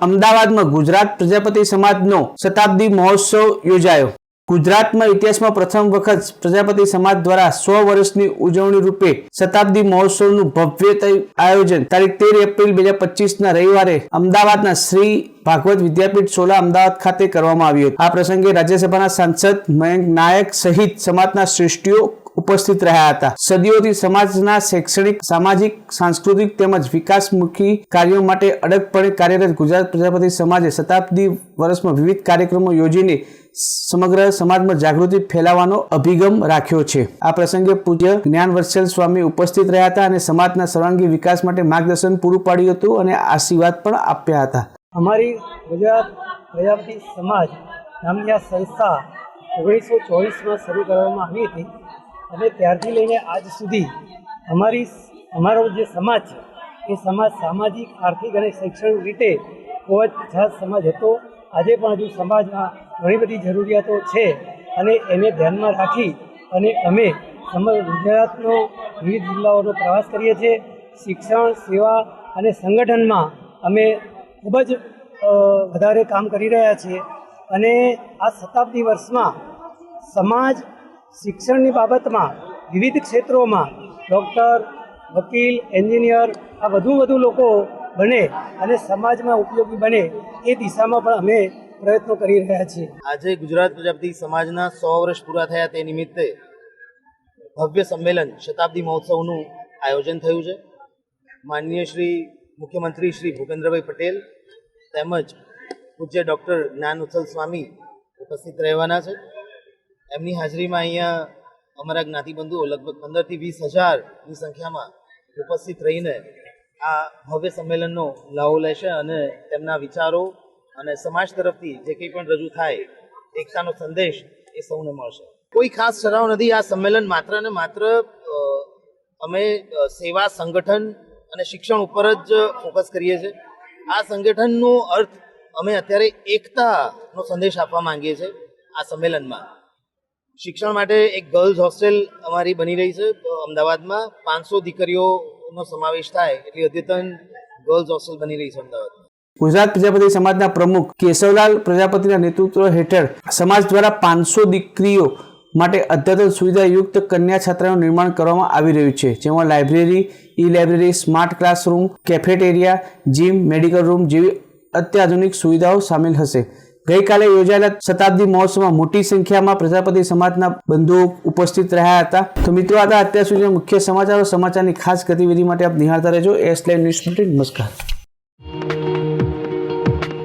અમદાવાદમાં ગુજરાત પ્રજાપતિ સમાજનો શતાબ્દી મહોત્સવ યોજાયો. ગુજરાતમાં ઇતિહાસમાં પ્રથમ વખત પ્રજાપતિ સમાજ દ્વારા સો વર્ષની ઉજવણી રૂપે શતાબ્દી મહોત્સવનું ભવ્ય આયોજન તારીખ તેર એપ્રિલ બે હજાર પચીસના રવિવારે અમદાવાદના શ્રી ભાગવત વિદ્યાપીઠ સોલા અમદાવાદ ખાતે કરવામાં આવ્યું આ પ્રસંગે રાજ્યસભાના સાંસદ મયંક નાયક સહિત સમાજના શ્રેષ્ઠીઓ ઉપસ્થિત રહ્યા હતા. સદીઓથી સમાજના શૈક્ષણિક, સામાજિક, સાંસ્કૃતિક તેમજ વિકાસમુખી કાર્યો માટે અડગપણે કાર્યરત ગુજરાત પ્રજાપતિ સમાજે શતાબ્દી વર્ષમાં વિવિધ કાર્યક્રમો યોજીને સમગ્ર સમાજમાં જાગૃતિ ફેલાવવાનો અભિગમ રાખ્યો છે. આ પ્રસંગે પૂજ્ય જ્ઞાન વર્ષેલ સ્વામી ઉપસ્થિત રહ્યા હતા અને સમાજના સર્વાંગી વિકાસ માટે માર્ગદર્શન પૂરું પાડ્યું હતું અને આશીર્વાદ પણ આપ્યા હતા. અમારી ગુજરાત પ્રજાપતિ સમાજ નામની આ સંસ્થા ઓગણીસો ચોવીસમાં શરૂ કરવામાં આવી હતી. અને ત્યારથી લઈને આજ સુધી અમારી અમારો જે સમાજ છે, એ સમાજ સામાજિક, આર્થિક અને શૈક્ષણિક રીતે ખૂબ જ પછાત સમાજ હતો. આજે પણ હજુ સમાજમાં ઘણી બધી જરૂરિયાતો છે અને એને ધ્યાનમાં રાખી અને અમે સમગ્ર ગુજરાતનો વિવિધ જિલ્લાઓનો પ્રવાસ કરીએ છીએ. શિક્ષણ, સેવા અને સંગઠનમાં અમે ખૂબ જ વધારે કામ કરી રહ્યા છીએ. અને આ શતાબ્દી વર્ષમાં સમાજ શિક્ષણની બાબતમાં વિવિધ ક્ષેત્રોમાં ડૉક્ટર, વકીલ, એન્જિનિયર આ વધુ વધુ લોકો બને અને સમાજમાં ઉપયોગી બને એ દિશામાં પણ અમે પ્રયત્નો કરી રહ્યા છીએ. આજે ગુજરાત પ્રજાપતિ સમાજના સો વર્ષ પૂરા થયા તે નિમિત્તે ભવ્ય સંમેલન શતાબ્દી મહોત્સવનું આયોજન થયું છે. માનનીય શ્રી મુખ્યમંત્રી શ્રી ભૂપેન્દ્રભાઈ પટેલ તેમજ પૂજ્ય ડૉક્ટર જ્ઞાન ઉત્સલ સ્વામી ઉપસ્થિત રહેવાના છે. એમની હાજરીમાં અહીંયા અમારા જ્ઞાતિબંધુઓ લગભગ પંદરથી વીસ હજારની સંખ્યામાં ઉપસ્થિત રહીને આ ભવ્ય સંમેલનનો લાહો લેશે અને તેમના વિચારો અને સમાજ તરફથી જે કંઈ પણ રજૂ થાય, એકતાનો સંદેશ એ સૌને મળશે. કોઈ ખાસ ઠરાવ નથી, આ સંમેલન માત્ર ને માત્ર અમે સેવા સંગઠન અને શિક્ષણ ઉપર જ ફોકસ કરીએ છીએ. આ સંગઠનનો અર્થ અમે અત્યારે એકતાનો સંદેશ આપવા માંગીએ છીએ આ સંમેલનમાં. શિક્ષણ માટે એક ગર્લ્સ હોસ્ટેલ અમારી બની રહી છે, અમદાવાદમાં. પાંચસો દીકરીઓનો સમાવેશ થાય એટલી અદ્યતન ગર્લ્સ હોસ્ટેલ બની રહી છે અમદાવાદમાં ગુજરાત પ્રજાપતિ સમાજના પ્રમુખ કેશવલાલ પ્રજાપતિના નેતૃત્વ હેઠળ સમાજ દ્વારા પાંચસો દીકરીઓ માટે અદ્યતન સુવિધાયુક્ત કન્યા છાત્રાનું નિર્માણ કરવામાં આવી રહ્યું છે, જેમાં library e library smart classroom, cafeteria, gym, medical room જેવી અત્યાધુનિક સુવિધાઓ સામેલ હશે. ગઈકાલે યોજાયેલા શતાબ્દી મહોત્સવમાં મોટી સંખ્યામાં પ્રજાપતિ સમાજના બંધુઓ ઉપસ્થિત રહ્યા હતા. તો મિત્રો, આ હતા અત્યાર સુધીના મુખ્ય સમાચારો, સમાચારની ખાસ ગતિવિધિ માટે આપ નિહાળતા રહેજો. એસ લાઈવ ન્યૂઝ નમસ્કાર.